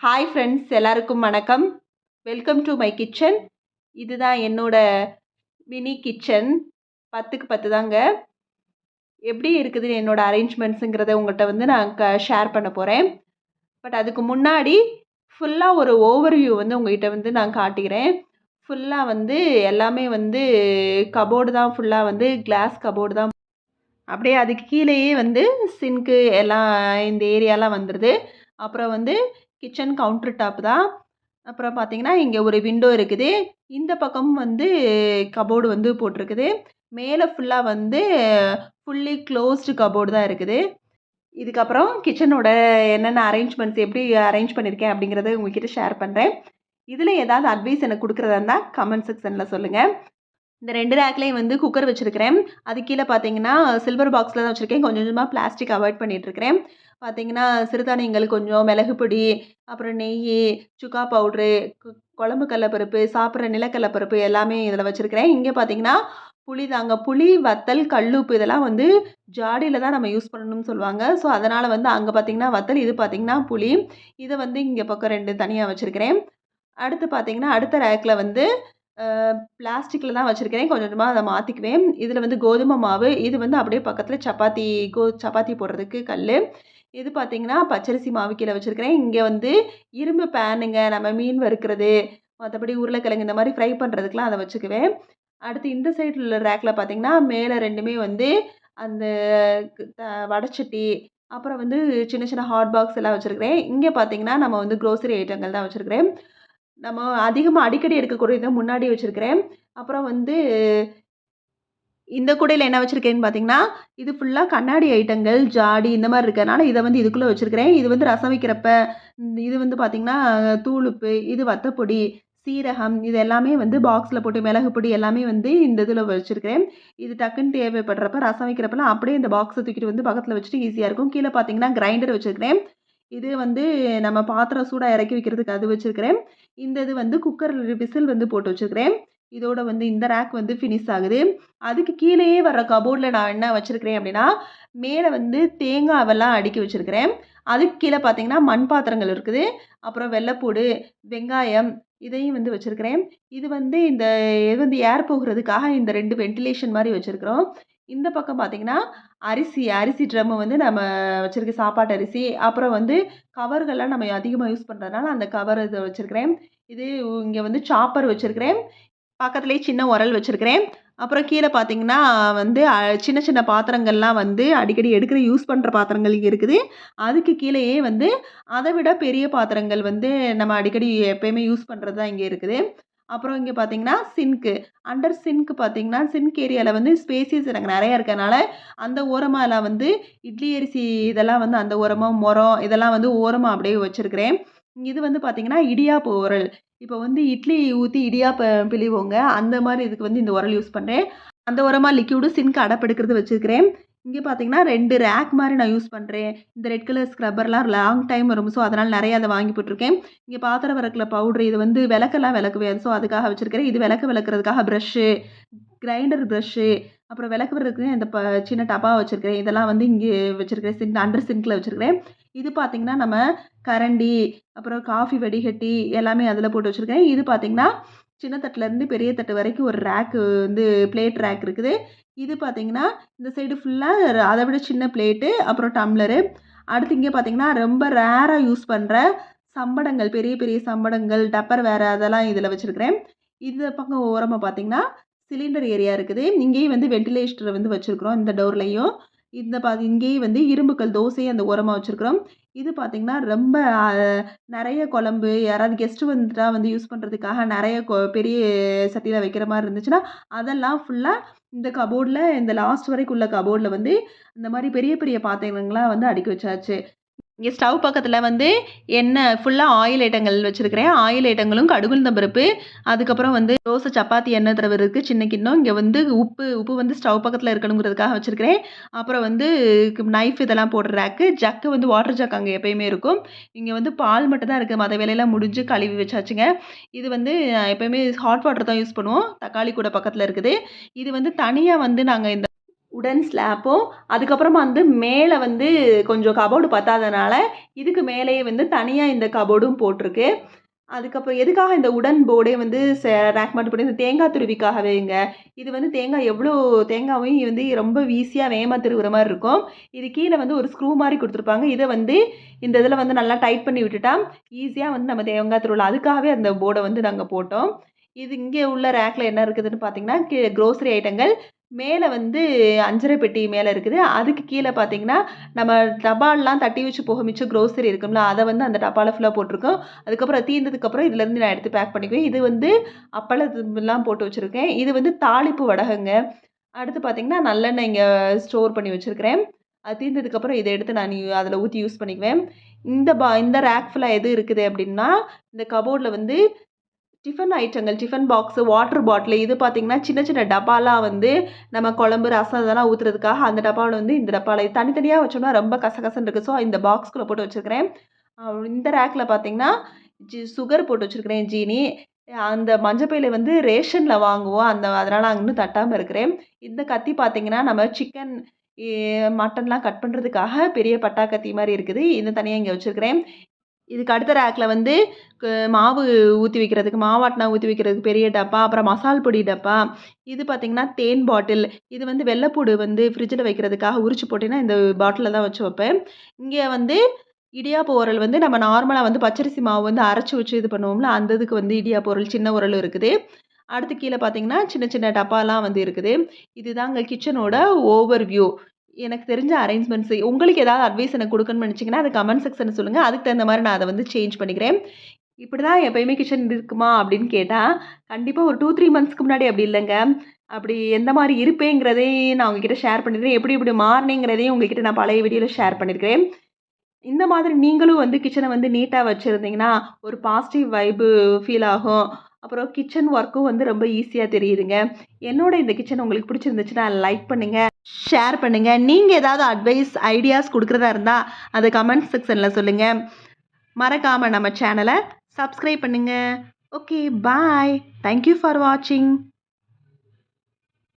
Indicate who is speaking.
Speaker 1: Hi friends எல்லாருக்கும் வணக்கம். Welcome to my kitchen இதுதான் என்னோட மினி கிச்சன் பத்துக்கு பத்து தாங்க. எப்படி இருக்குது என்னோட அரேஞ்ச்மெண்ட்ஸுங்கிறத உங்கள்கிட்ட வந்து நான் க ஷேர் பண்ண போகிறேன் பட் அதுக்கு முன்னாடி ஃபுல்லாக ஒரு ஓவர்வியூ வந்து உங்கள்கிட்ட வந்து நான் காட்டிக்கிறேன். ஃபுல்லாக வந்து எல்லாமே வந்து கபோர்டு தான். ஃபுல்லாக வந்து கிளாஸ் கபோர்டு தான். அப்படியே அதுக்கு கீழேயே வந்து சின்க்கு எல்லாம் இந்த ஏரியாலாம் வந்துடுது அப்புறம் வந்து கிச்சன் கவுண்டர் டாப் தான். அப்புறம் பார்த்தீங்கன்னா இங்கே ஒரு விண்டோ இருக்குது. இந்த பக்கம் வந்து கபோர்டு வந்து போட்டிருக்குது. மேலே ஃபுல்லாக வந்து ஃபுல்லி க்ளோஸ்டு கபோர்டு தான் இருக்குது. இதுக்கப்புறம் கிச்சனோட என்னென்ன அரேஞ்ச்மெண்ட்ஸ் எப்படி அரேஞ்ச் பண்ணியிருக்கேன் அப்படிங்கிறத உங்ககிட்ட ஷேர் பண்ணுறேன் இதில் ஏதாவது அட்வைஸ் எனக்கு கொடுக்குறதா இருந்தால் கமெண்ட் செக்ஷனில் சொல்லுங்கள் இந்த ரெண்டு ரேக்லேயும் வந்து குக்கர் வச்சுருக்கிறேன். அது கீழே பார்த்தீங்கன்னா சில்வர் பாக்ஸில் தான் வச்சுருக்கேன். கொஞ்சம் கொஞ்சமாக பிளாஸ்டிக் அவாய்ட் பண்ணிகிட்ருக்கிறேன் பார்த்தீங்கன்னா சிறுதானியங்கள் கொஞ்சம் மிளகு பொடி அப்புறம் நெய் சுக்கா பவுட்ரு குழம்பு கடலப்பருப்பு சாப்பிட்ற நிலக்கடலப்பருப்பு எல்லாமே இதில் வச்சுருக்கிறேன். இங்கே பார்த்தீங்கன்னா புளி தாங்க புளி வத்தல் கல்லுப்பு இதெல்லாம் வந்து ஜாடியில் தான் நம்ம யூஸ் பண்ணணும்னு சொல்லுவாங்க. ஸோ அதனால் வந்து அங்கே பார்த்தீங்கன்னா வத்தல் இது பார்த்தீங்கன்னா புளி. இதை வந்து இங்கே பக்கம் ரெண்டு தனியாக வச்சுருக்கிறேன். அடுத்து பார்த்தீங்கன்னா அடுத்த ரேக்கில் வந்து பிளாஸ்டிக்கில் தான் வச்சுருக்கிறேன். கொஞ்சம் கொஞ்சமாக அதை மாற்றிக்குவேன் இதில் வந்து கோதுமை மாவு இது வந்து அப்படியே பக்கத்தில் சப்பாத்தி கோ சப்பாத்தி போடுறதுக்கு கல் இது பார்த்திங்கன்னா பச்சரிசி மாவு கீழே வச்சுருக்கிறேன். இங்கே வந்து இரும்பு பேனுங்க. நம்ம மீன் வறுக்கிறது மற்றபடி உருளைக்கிழங்கு இந்த மாதிரி ஃப்ரை பண்ணுறதுக்குலாம் அதை வச்சுக்குவேன். அடுத்து இந்த சைடில் உள்ள ரேக்கில் பார்த்திங்கன்னா மேலே ரெண்டுமே வந்து அந்த வடச்சட்டி அப்புறம் வந்து சின்ன சின்ன ஹாட் பாக்ஸ் எல்லாம் வச்சுருக்கிறேன். இங்கே பார்த்திங்கன்னா நம்ம வந்து க்ரோசரி ஐட்டங்கள் தான் வச்சுருக்கிறேன். நம்ம அதிகமாக அடிக்கடி எடுக்கக்கூடியதை முன்னாடி வச்சுருக்கிறேன். அப்புறம் வந்து இந்த கூடையில் என்ன வச்சுருக்கேன்னு பார்த்தீங்கன்னா இது ஃபுல்லாக கண்ணாடி ஐட்டங்கள் ஜாடி இந்த மாதிரி இருக்கிறனால இதை வந்து இதுக்குள்ளே வச்சுருக்கிறேன். இது வந்து ரசம் வைக்கிறப்ப இது வந்து பார்த்திங்கன்னா தூளுப்பு இது வத்தப்பொடி சீரகம் இது எல்லாமே வந்து பாக்ஸில் போட்டு மிளகு பொடி எல்லாமே வந்து இந்த இதில் வச்சுருக்கிறேன். இது டக்குன்னு தேவைப்படுறப்ப ரசம் வைக்கிறப்பெல்லாம் அப்படியே இந்த பாக்ஸை தூக்கிட்டு வந்து பக்கத்தில் வச்சுட்டு ஈஸியாக இருக்கும். கீழே பார்த்தீங்கன்னா கிரைண்டர் வச்சுருக்கிறேன். இது வந்து நம்ம பாத்திரம் சூடாக இறக்கி வைக்கிறதுக்கு அது வச்சுருக்கிறேன். இந்த இது வந்து குக்கரில் விசில் வந்து போட்டு வச்சுருக்கிறேன். இதோட வந்து இந்த ரேக் வந்து ஃபினிஷ் ஆகுது. அதுக்கு கீழேயே வர்ற கபோர்டில் நான் என்ன வச்சுருக்கிறேன் அப்படின்னா மேலே வந்து தேங்காவெல்லாம் அடுக்கி வச்சுருக்கிறேன். அதுக்கு கீழே பார்த்தீங்கன்னா மண் பாத்திரங்கள் இருக்குது. அப்புறம் வெள்ளைப்பூடு வெங்காயம் இதையும் வந்து வச்சுருக்கிறேன். இது வந்து இந்த இது வந்து ஏர் போகிறதுக்காக இந்த ரெண்டு வென்டிலேஷன் மாதிரி வச்சுருக்குறோம். இந்த பக்கம் பார்த்தீங்கன்னா அரிசி அரிசி ட்ரம்மு வந்து நம்ம வச்சுருக்க சாப்பாட்டு அரிசி அப்புறம் வந்து கவர்கள்லாம் நம்ம அதிகமாக யூஸ் பண்ணுறதுனால அந்த கவர் இதை வச்சுருக்கிறேன். இது இங்கே வந்து சாப்பர் வச்சுருக்கிறேன். பக்கத்துலேயே சின்ன உரல் வச்சுருக்கிறேன். அப்புறம் கீழே பார்த்தீங்கன்னா வந்து சின்ன சின்ன பாத்திரங்கள்லாம் வந்து அடிக்கடி எடுக்கிற யூஸ் பண்ணுற பாத்திரங்கள் இங்கே இருக்குது. அதுக்கு கீழேயே வந்து அதை விட பெரிய பாத்திரங்கள் வந்து நம்ம அடிக்கடி எப்போயுமே யூஸ் பண்ணுறது தான் இங்கே இருக்குது. அப்புறம் இங்கே பார்த்தீங்கன்னா சிங்க்கு அண்டர் சின்க்கு பார்த்தீங்கன்னா சிங்க் ஏரியாவில் வந்து ஸ்பேசியஸ் எனக்கு நிறையா இருக்கிறனால அந்த ஓரமாக வந்து இட்லி அரிசி இதெல்லாம் வந்து அந்த ஓரமாக முரம் இதெல்லாம் வந்து ஓரமாக அப்படியே வச்சுருக்கிறேன். இது வந்து பார்த்திங்கன்னா இடியாப்பு உரல். இப்போ வந்து இட்லி ஊற்றி இடியாப்ப பிழிவோங்க. அந்த மாதிரி இதுக்கு வந்து இந்த உரல் யூஸ் பண்ணுறேன் அந்த உரமாக லிக்யூடு சின்க்கு அடப்பெடுக்கிறது வச்சுருக்கிறேன். இங்கே பார்த்தீங்கன்னா ரெண்டு ரேக் மாதிரி நான் யூஸ் பண்ணுறேன் இந்த ரெட் கலர் ஸ்க்ரப்பர்லாம் லாங் டைம் வரும். ஸோ அதனால் நிறைய அதை வாங்கி போட்டிருக்கேன். இங்கே பாத்திரம் விளக்கில் பவுட்ரு இது வந்து விளக்கெல்லாம் விளக்குவேன் ஸோ அதுக்காக வச்சுருக்கிறேன். இது விளக்கு விளக்குறதுக்காக ப்ரஷ்ஷு கிரைண்டர் ப்ரஷ்ஷு அப்புறம் விளக்கு விளக்குறதுக்கு இந்த ப சின்ன டப்பா வச்சுருக்கிறேன். இதெல்லாம் வந்து இங்கே வச்சுருக்கிறேன். சிங்க் அண்டர் சிங்கில் வச்சுருக்கிறேன். இது பார்த்திங்கன்னா நம்ம கரண்டி அப்புறம் காஃபி வடிகட்டி எல்லாமே அதில் போட்டு வச்சுருக்கேன் இது பார்த்திங்கன்னா சின்ன தட்டுலேருந்து பெரிய தட்டு வரைக்கும் ஒரு ரேக்கு வந்து பிளேட் ரேக் இருக்குது. இது பார்த்தீங்கன்னா இந்த சைடு ஃபுல்லாக அதை விட சின்ன பிளேட்டு அப்புறம் டம்ளரு அடுத்து இங்கே பார்த்தீங்கன்னா ரொம்ப ரேராக யூஸ் பண்ணுற சம்படங்கள் பெரிய பெரிய சம்படங்கள் டப்பர் வேறு அதெல்லாம் இதில் வச்சுருக்கிறேன். இந்த பக்கம் ஓரமாக பார்த்தீங்கன்னா சிலிண்டர் ஏரியா இருக்குது. இங்கேயும் வந்து வெண்டிலேஷர் வந்து வச்சுருக்குறோம் இந்த டோர்லையும் இந்த பா இங்கேயே வந்து இரும்புக்கல் தோசையை அந்த ஓரமாக வச்சுருக்குறோம். இது பார்த்திங்கன்னா ரொம்ப நிறைய குழம்பு யாராவது கெஸ்ட்டு வந்துட்டால் வந்து யூஸ் பண்ணுறதுக்காக நிறைய கொ பெரிய சட்டியில் வைக்கிற மாதிரி இருந்துச்சுன்னா அதெல்லாம் ஃபுல்லாக இந்த கபோர்டில் இந்த லாஸ்ட் வரைக்கும் உள்ள கபோர்டில் வந்து இந்த மாதிரி பெரிய பெரிய பாத்திரங்கள்லாம் வந்து அடுக்கி வச்சாச்சு. இங்கே ஸ்டவ் பக்கத்தில் வந்து எண்ணெய் ஃபுல்லாக ஆயில் ஐட்டங்கள் வச்சுருக்கிறேன். ஆயில் ஐட்டங்களும் கடுகுந்த பருப்பு அதுக்கப்புறம் வந்து தோசை சப்பாத்தி எண்ணெய் தடவை இருக்குது சின்ன கிண்ணம். இங்கே வந்து உப்பு உப்பு வந்து ஸ்டவ் பக்கத்தில் இருக்கணுங்கிறதுக்காக வச்சுருக்கிறேன். அப்புறம் வந்து நைஃப் இதெல்லாம் போடுற ரேக்கு ஜக்கு வந்து வாட்டர் ஜக் அங்கே எப்போயுமே இருக்கும். இங்கே வந்து பால் மட்டும் தான் இருக்குது மற்ற வேலையெல்லாம் முடிஞ்சு கழுவி வச்சாச்சுங்க. இது வந்து எப்போயுமே ஹாட் வாட்டர் தான் யூஸ் பண்ணுவோம். தக்காளி கூட பக்கத்தில் இருக்குது. இது வந்து தனியாக வந்து நாங்கள் இந்த உடன் ஸ்லாப்பும் அதுக்கப்புறமா வந்து மேலே வந்து கொஞ்சம் கபோர்டு பத்தாதனால இதுக்கு மேலேயே வந்து தனியாக இந்த கபோர்டும் போட்டிருக்கு. அதுக்கப்புறம் எதுக்காக இந்த உடன் போர்டே வந்து ரேக் மட்டும் பண்ணி இந்த தேங்காய் துருவிக்காகவேங்க இது வந்து தேங்காய் எவ்வளோ தேங்காயும் வந்து ரொம்ப ஈஸியாக வேகமாக திருவுற மாதிரி இருக்கும். இது கீழே வந்து ஒரு ஸ்க்ரூ மாதிரி கொடுத்துருப்பாங்க. இதை வந்து இந்த இதில் வந்து நல்லா டைட் பண்ணி விட்டுட்டா ஈஸியாக வந்து நம்ம தேங்காய் திருவிழா அதுக்காகவே அந்த போர்டை வந்து நாங்கள் போட்டோம். இது இங்கே உள்ள ரேக்கில் என்ன இருக்குதுன்னு பார்த்தீங்கன்னா கீ க்ரோசரி ஐட்டங்கள் மேலே வந்து அஞ்சரை பெட்டி மேலே இருக்குது. அதுக்கு கீழே பார்த்தீங்கன்னா நம்ம டபால்லாம் தட்டி வச்சு போக மிச்சம் க்ரோசரி இருக்கும்ல அதை வந்து அந்த டப்பாவில் ஃபுல்லாக போட்டிருக்கோம். அதுக்கப்புறம் தீர்ந்ததுக்கப்புறம் இதுலேருந்து நான் எடுத்து பேக் பண்ணிக்குவேன். இது வந்து அப்பளத்துலாம் போட்டு வச்சுருக்கேன். இது வந்து தாளிப்பு வடகங்க. அடுத்து பார்த்தீங்கன்னா நல்லெண்ணெய் இங்கே ஸ்டோர் பண்ணி வச்சுருக்கிறேன். அது தீர்ந்ததுக்கப்புறம் இதை எடுத்து நான் அதில் ஊற்றி யூஸ் பண்ணிக்குவேன். இந்த பா இந்த ரேக் ஃபுல்லாக எது இருக்குது அப்படின்னா இந்த கபோர்டில் வந்து டிஃபன் ஐட்டங்கள் டிஃபன் பாக்ஸு வாட்டர் பாட்டில் இது பார்த்திங்கன்னா சின்ன சின்ன டப்பாலாம் வந்து நம்ம குழம்பு ரசம் இதெல்லாம் ஊற்றுறதுக்காக அந்த டப்பாவில் வந்து இந்த டப்பாவில் தனித்தனியாக வச்சோம்னா ரொம்ப கசகசன்னு இருக்குது ஸோ இந்த பாக்ஸ்குள்ளே போட்டு வச்சுருக்கிறேன். இந்த ரேக்கில் பார்த்திங்கன்னா ஜி சுகர் போட்டு வச்சுருக்கிறேன் ஜீனி. அந்த மஞ்சப்பையில் வந்து ரேஷனில் வாங்குவோம். அந்த அதனால் நான் இன்னும் தட்டாமல் இருக்கிறேன். இந்த கத்தி பார்த்திங்கன்னா நம்ம சிக்கன் மட்டன்லாம் கட் பண்ணுறதுக்காக பெரிய பட்டா கத்தி மாதிரி இருக்குது. இந்த தனியாக இங்கே வச்சுருக்கிறேன். இதுக்கு அடுத்த ரேக்கில் வந்து மாவு ஊற்றி வைக்கிறதுக்கு மாவாட்டினா ஊற்றி வைக்கிறதுக்கு பெரிய டப்பா அப்புறம் மசால் பொடி டப்பா இது பார்த்திங்கன்னா தேன் பாட்டில். இது வந்து வெள்ளைப்பூடு வந்து ஃப்ரிட்ஜில் வைக்கிறதுக்காக உரிச்சு போட்டிங்கன்னா இந்த பாட்டிலில் தான் வச்சு வைப்பேன். இங்கே வந்து இடியாப்ப உரல் வந்து நம்ம நார்மலாக வந்து பச்சரிசி மாவு வந்து அரைச்சி வச்சு இது பண்ணுவோம்ல அந்த இதுக்கு வந்து இடியாப்ப உரல் சின்ன உரல் இருக்குது. அடுத்து கீழே பார்த்தீங்கன்னா சின்ன சின்ன டப்பாலாம் வந்து இருக்குது. இதுதாங்க கிச்சனோட ஓவர் வியூ எனக்கு தெரிஞ்ச அரேஞ்ச்மெண்ட்ஸ் உங்களுக்கு ஏதாவது அட்வைஸ் எனக்கு கொடுக்கணும்னு நினச்சிங்கன்னா அது கமெண்ட் செக்ஷனில் சொல்லுங்கள் அதுக்கு தகுந்த மாதிரி நான் அதை வந்து சேஞ்ச் பண்ணிக்கிறேன். இப்படி தான் எப்போயுமே கிச்சன் இருக்குமா அப்படின்னு கேட்டால் கண்டிப்பாக ஒரு டூ த்ரீ மந்த்ஸ்க்கு முன்னாடி அப்படி இல்லைங்க. அப்படி எந்த மாதிரி இருப்பேங்கிறதையும் நான் உங்ககிட்ட ஷேர் பண்ணியிருக்கேன் எப்படி இப்படி மாறினேங்கிறதையும் உங்ககிட்ட நான் பழைய வீடியோவில் ஷேர் பண்ணியிருக்கிறேன் இந்த மாதிரி நீங்களும் வந்து கிச்சனை வந்து நீட்டாக வச்சுருந்தீங்கன்னா ஒரு பாசிட்டிவ் வைபு ஃபீல் ஆகும். அப்புறம் கிச்சன் ஒர்க்கும் வந்து ரொம்ப ஈஸியாக தெரியுதுங்க. என்னோட இந்த கிச்சன் உங்களுக்கு பிடிச்சிருந்துச்சுன்னா லைக் பண்ணுங்கள் ஷேர் பண்ணுங்கள் நீங்கள் ஏதாவது அட்வைஸ் ஐடியாஸ் கொடுக்குறதா இருந்தால் அதை கமெண்ட் செக்ஷனில் சொல்லுங்கள் மறக்காமல் நம்ம சேனலை சப்ஸ்கிரைப் பண்ணுங்கள் ஓகே பாய் தேங்க்யூ ஃபார் வாட்சிங்